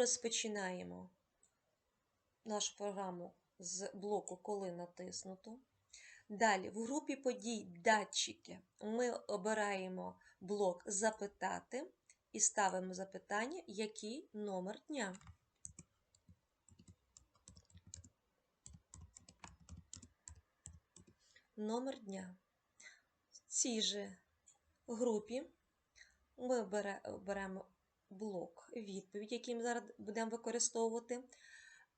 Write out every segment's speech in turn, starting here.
розпочинаємо нашу програму з блоку Коли натиснуто. Далі, в групі подій датчики ми обираємо блок Запитати і ставимо запитання, який номер дня. Номер дня. В цій же групі ми беремо блок відповідь, який ми зараз будемо використовувати. Е,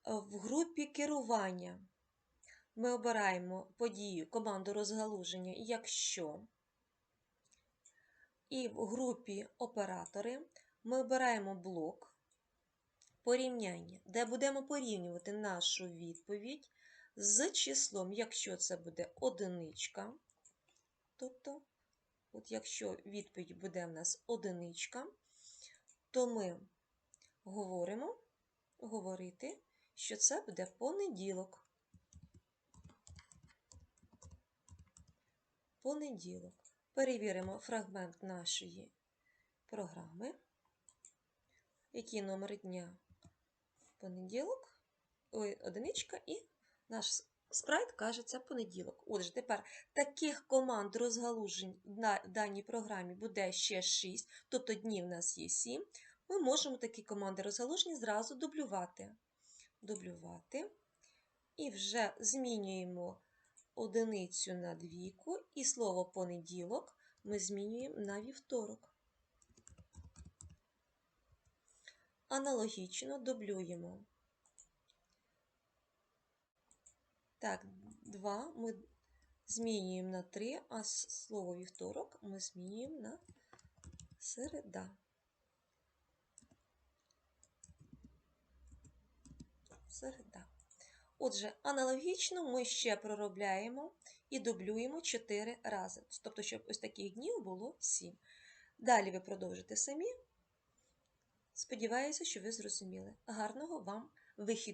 В групі керування ми обираємо подію команду розгалуження, якщо. І в групі оператори ми обираємо блок порівняння, де будемо порівнювати нашу відповідь з числом, якщо це буде одиничка. Тобто, от якщо відповідь буде в нас одиничка, то ми говоримо говорити, що це буде понеділок. Понеділок. Перевіримо фрагмент нашої програми. Який номер дня? Понеділок, одиничка і наш спрайт каже, це понеділок. Отже, тепер таких команд розгалужень на даній програмі буде ще 6, тобто днів в нас є 7. Ми можемо такі команди розгалуження зразу дублювати. Дублювати. І вже змінюємо одиницю на двійку, і слово понеділок ми змінюємо на вівторок. Аналогічно дублюємо. Так, 2 ми змінюємо на 3, а слово вівторок ми змінюємо на середа. Середа. Отже, аналогічно ми ще проробляємо і дублюємо 4 рази. Тобто, щоб ось таких днів було 7. Далі ви продовжите самі. Сподіваюся, що ви зрозуміли. Гарного вам вихід!